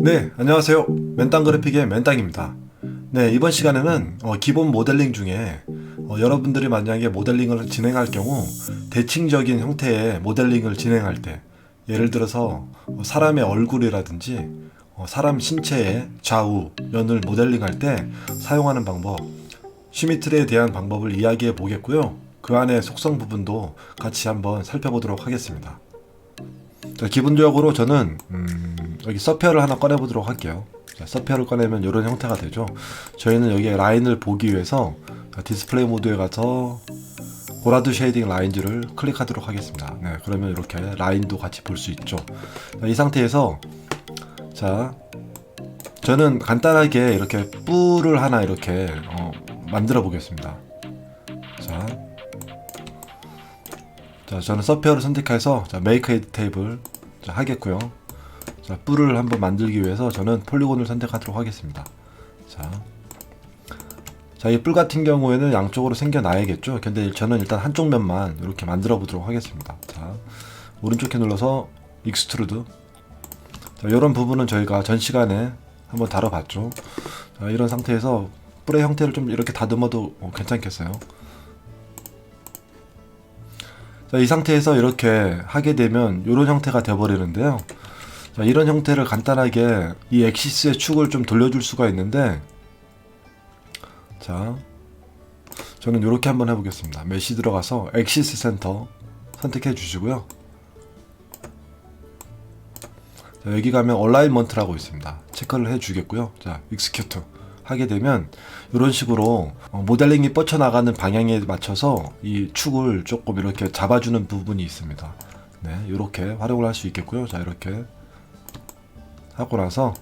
네, 안녕하세요. 맨땅 그래픽의 맨땅입니다. 네, 이번 시간에는 어, 기본 모델링 중에 어, 여러분들이 만약에 모델링을 진행할 경우 대칭적인 형태의 모델링을 진행할 때 예를 들어서 어, 사람의 얼굴이라든지 어, 사람 신체의 좌우, 면을 모델링할 때 사용하는 방법, 시미트리에 대한 방법을 이야기해 보겠고요. 그 안에 속성 부분도 같이 한번 살펴보도록 하겠습니다. 자, 기본적으로 저는 음, 여기 서페어를 하나 꺼내보도록 할게요. 자, 서페어를 꺼내면 이런 형태가 되죠. 저희는 여기에 라인을 보기 위해서 자, 디스플레이 모드에 가서 고라드 쉐이딩 라인즈를 클릭하도록 하겠습니다. 네, 그러면 이렇게 라인도 같이 볼 수 있죠. 자, 이 상태에서 자, 저는 간단하게 이렇게 뿔을 하나 이렇게 어, 만들어 보겠습니다. 자, 저는 서페어를 선택해서 자, 메이크 에디 테이블 자, 하겠고요. 자, 뿔을 한번 만들기 위해서 저는 폴리곤을 선택하도록 하겠습니다. 자, 자, 이 뿔 같은 경우에는 양쪽으로 생겨나야겠죠. 근데 저는 일단 한쪽 면만 이렇게 만들어 보도록 하겠습니다. 자, 오른쪽 키 눌러서 익스트루드. 자, 이런 부분은 저희가 전 시간에 한번 다뤄봤죠. 자, 이런 상태에서 뿔의 형태를 좀 이렇게 다듬어도 어, 괜찮겠어요. 자, 이 상태에서 이렇게 하게 되면 이런 형태가 되어버리는데요. 자, 이런 형태를 간단하게 이 엑시스의 축을 좀 돌려줄 수가 있는데, 자, 저는 이렇게 한번 해보겠습니다. 메시 들어가서 엑시스 센터 선택해 주시고요. 자, 여기 가면 얼라인먼트라고 있습니다. 체크를 해 주겠고요. 자, 익스큐트 하게 되면 이런 식으로 어, 모델링이 뻗쳐나가는 방향에 맞춰서 이 축을 조금 이렇게 잡아주는 부분이 있습니다. 네, 이렇게 활용을 할 수 있겠고요. 자, 이렇게 하고 나서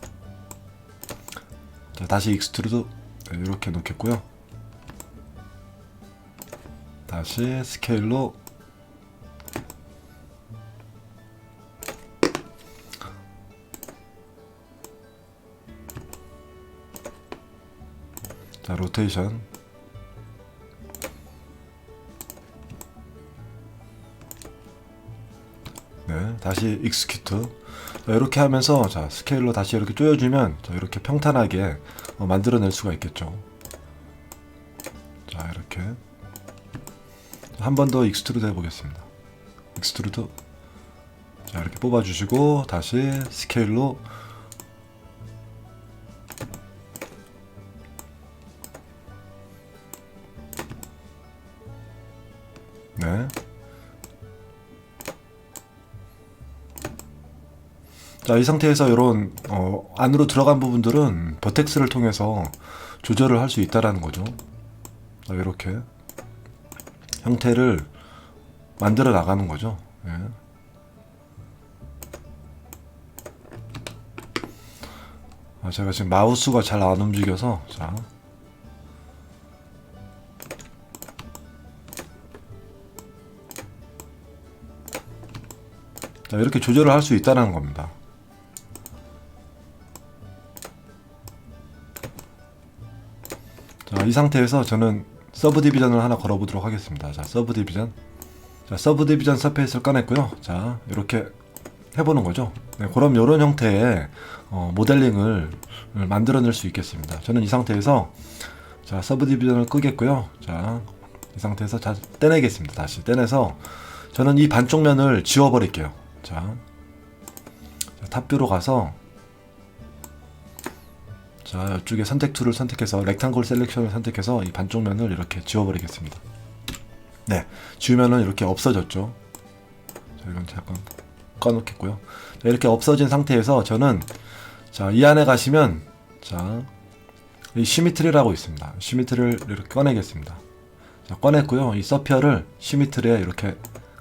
자, 다시 익스트루드 네, 이렇게 놓겠고요. 다시 스케일로 자, 로테이션. 네, 다시 익스큐트. 자, 이렇게 하면서 자, 스케일로 다시 이렇게 조여주면 자, 이렇게 평탄하게 어, 만들어낼 수가 있겠죠. 자, 이렇게 한 번 더 익스트루드 해보겠습니다. 익스트루드. 자, 이렇게 뽑아주시고 다시 스케일로 네. 자, 이 상태에서 이런 어, 안으로 들어간 부분들은 버텍스를 통해서 조절을 할 수 있다라는 거죠. 자, 이렇게 형태를 만들어 나가는 거죠. 예. 아, 제가 지금 마우스가 잘 안 움직여서 자. 이렇게 조절을 할 수 있다는 겁니다. 자, 이 상태에서 저는 서브 디비전을 하나 걸어보도록 하겠습니다. 자, 서브 디비전. 자, 서브 디비전 서페이스를 꺼냈고요. 자, 이렇게 해보는 거죠. 네, 그럼 이런 형태의 어, 모델링을 만들어낼 수 있겠습니다. 저는 이 상태에서 자, 서브 디비전을 끄겠고요. 자, 이 상태에서 자, 떼내겠습니다. 다시 떼내서 저는 이 반쪽 면을 지워버릴게요. 자, 자 탑뷰로 가서 자 이쪽에 선택 툴을 선택해서 렉탱글 셀렉션을 선택해서 이 반쪽 면을 이렇게 지워버리겠습니다. 네, 지우면은 이렇게 없어졌죠. 자 이건 잠깐 꺼놓겠고요. 자, 이렇게 없어진 상태에서 저는 자 이 안에 가시면 자 이 시미트리라고 있습니다. 시미트리를 이렇게 꺼내겠습니다. 자 꺼냈고요. 이 서피어를 시미트리에 이렇게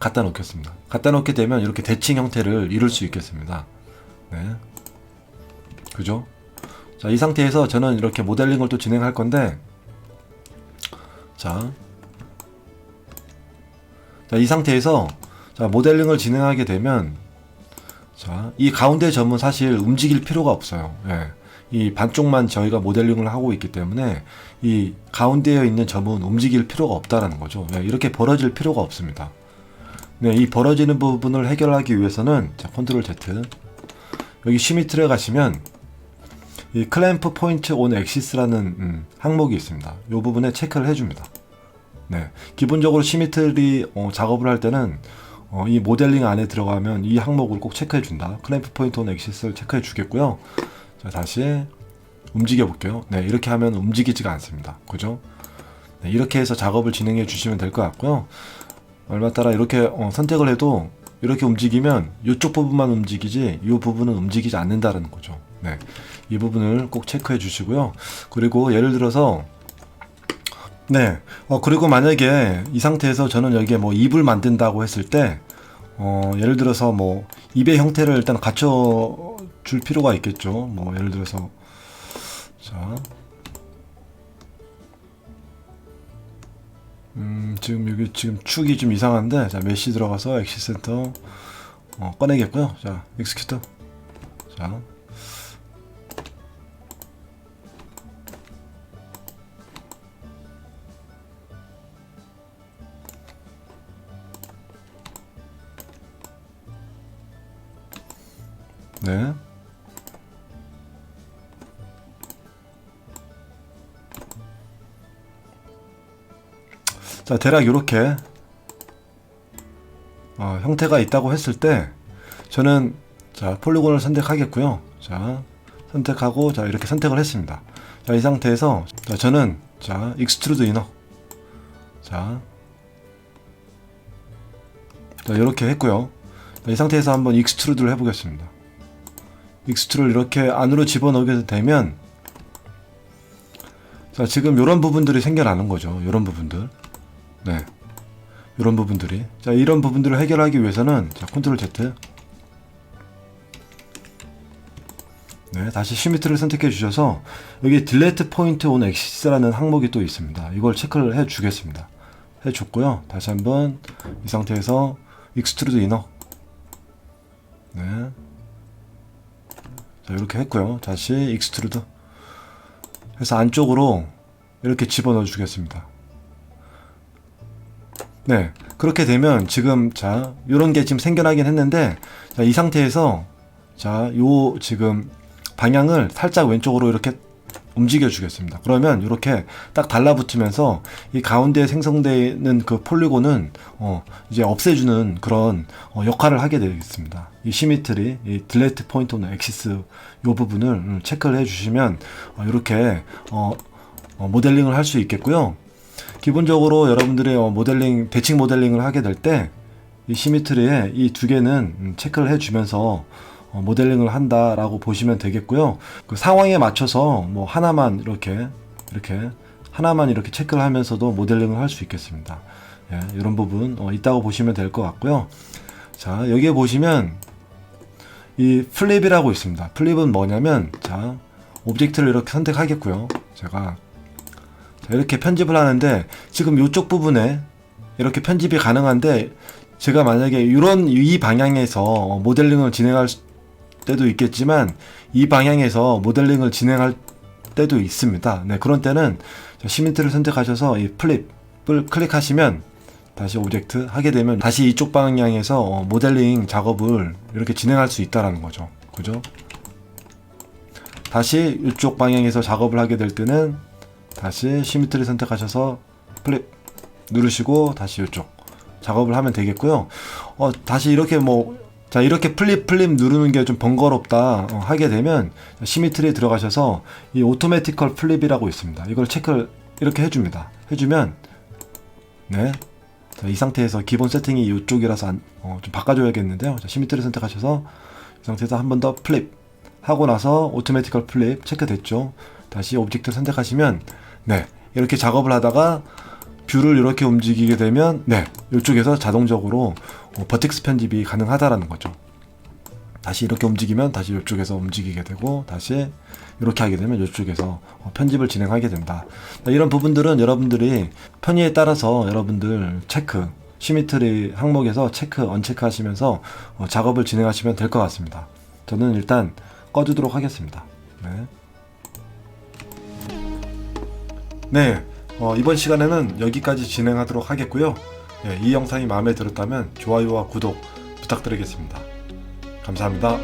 갖다 놓겠습니다. 갖다 놓게 되면 이렇게 대칭 형태를 이룰 수 있겠습니다. 네. 그죠? 자, 이 상태에서 저는 이렇게 모델링을 또 진행할 건데, 자, 자, 이 상태에서 자, 모델링을 진행하게 되면, 자, 이 가운데 점은 사실 움직일 필요가 없어요. 예. 이 반쪽만 저희가 모델링을 하고 있기 때문에 이 가운데에 있는 점은 움직일 필요가 없다라는 거죠. 예, 이렇게 벌어질 필요가 없습니다. 네, 이 벌어지는 부분을 해결하기 위해서는 자, 컨트롤 Z 여기 시미트에 가시면 이 클램프 포인트 온 엑시스라는 음, 항목이 있습니다. 이 부분에 체크를 해줍니다. 네, 기본적으로 시미트리 어, 작업을 할 때는 어, 이 모델링 안에 들어가면 이 항목을 꼭 체크해 준다. 클램프 포인트 온 엑시스를 체크해 주겠고요. 자, 다시 움직여 볼게요. 네, 이렇게 하면 움직이지가 않습니다. 그죠? 네, 이렇게 해서 작업을 진행해 주시면 될 것 같고요. 얼마 따라 이렇게 어, 선택을 해도 이렇게 움직이면 이쪽 부분만 움직이지 이 부분은 움직이지 않는다는 거죠. 네, 이 부분을 꼭 체크해 주시고요. 그리고 예를 들어서 네, 어, 그리고 만약에 이 상태에서 저는 여기에 뭐 입을 만든다고 했을 때 어, 예를 들어서 뭐 입의 형태를 일단 갖춰 줄 필요가 있겠죠. 뭐 예를 들어서 자. 음, 지금 여기 지금 축이 좀 이상한데 자, 메시 들어가서 엑시 센터 어, 꺼내겠고요. 자, 엑스큐트. 자. 네. 자, 대략 이렇게 어, 형태가 있다고 했을 때 저는 자, 폴리곤을 선택하겠고요. 자, 선택하고 자, 이렇게 선택을 했습니다. 자, 이 상태에서 자, 저는 자, 익스트루드 이너 자, 자, 이렇게 했고요. 자, 이 상태에서 한번 익스트루드를 해보겠습니다. 익스트루를 이렇게 안으로 집어넣게 되면 자, 지금 이런 부분들이 생겨나는 거죠. 이런 부분들. 네. 이런 부분들이. 자, 이런 부분들을 해결하기 위해서는 자, 컨트롤 Z. 네, 다시 시미트를 선택해 주셔서 여기 딜레트 포인트 온 엑시스라는 항목이 또 있습니다. 이걸 체크를 해 주겠습니다. 해 줬고요. 다시 한번 이 상태에서 익스트루드 이너. 네. 자, 이렇게 했고요. 다시 익스트루드. 해서 안쪽으로 이렇게 집어넣어 주겠습니다. 네. 그렇게 되면 지금 자, 요런 게 지금 생겨나긴 했는데 자, 이 상태에서 자, 요 지금 방향을 살짝 왼쪽으로 이렇게 움직여 주겠습니다. 그러면 이렇게 딱 달라붙으면서 이 가운데에 생성되는 그 폴리곤은 어 이제 없애주는 그런 어 역할을 하게 되겠습니다. 이 시미트리, 이 딜레트 포인트는 엑시스 요 부분을 음, 체크를 해주시면 어 이렇게 어, 어 모델링을 할 수 있겠고요. 기본적으로 여러분들의 어, 모델링 대칭 모델링을 하게 될 때 이 시미트리에 이 두 개는 음, 체크를 해주면서 어, 모델링을 한다라고 보시면 되겠고요. 그 상황에 맞춰서 뭐 하나만 이렇게 이렇게 하나만 이렇게 체크를 하면서도 모델링을 할 수 있겠습니다. 예, 이런 부분 어, 있다고 보시면 될 것 같고요. 자 여기에 보시면 이 플립이라고 있습니다. 플립은 뭐냐면 자 오브젝트를 이렇게 선택하겠고요. 제가 자, 이렇게 편집을 하는데 지금 이쪽 부분에 이렇게 편집이 가능한데 제가 만약에 이런 이 방향에서 모델링을 진행할 때도 있겠지만 이 방향에서 모델링을 진행할 때도 있습니다. 네, 그런 때는 시멘트를 선택하셔서 이 플립을 클릭하시면 다시 오브젝트 하게 되면 다시 이쪽 방향에서 어, 모델링 작업을 이렇게 진행할 수 있다라는 거죠. 그죠? 다시 이쪽 방향에서 작업을 하게 될 때는 다시 시미트를 선택하셔서 플립 누르시고 다시 이쪽 작업을 하면 되겠고요. 어, 다시 이렇게 뭐 자 이렇게 플립 플립 누르는 게 좀 번거롭다 어, 하게 되면 시미트리에 들어가셔서 이 오토매티컬 플립이라고 있습니다. 이걸 체크를 이렇게 해줍니다. 해주면 네. 자, 이 상태에서 기본 세팅이 이쪽이라서 안, 어, 좀 바꿔줘야겠는데요. 자, 시미트리 선택하셔서 이 상태에서 한 번 더 플립 하고 나서 오토매티컬 플립 체크됐죠. 다시 오브젝트를 선택하시면 네 이렇게 작업을 하다가 뷰를 이렇게 움직이게 되면 네 이쪽에서 자동적으로 어, 버텍스 편집이 가능하다라는 거죠. 다시 이렇게 움직이면 다시 이쪽에서 움직이게 되고 다시 이렇게 하게 되면 이쪽에서 어, 편집을 진행하게 된다. 이런 부분들은 여러분들이 편의에 따라서 여러분들 체크 시미트리 항목에서 체크 언체크 하시면서 어, 작업을 진행하시면 될 것 같습니다. 저는 일단 꺼주도록 하겠습니다. 네. 네, 어, 이번 시간에는 여기까지 진행하도록 하겠고요. 예, 이 영상이 마음에 들었다면 좋아요와 구독 부탁드리겠습니다. 감사합니다.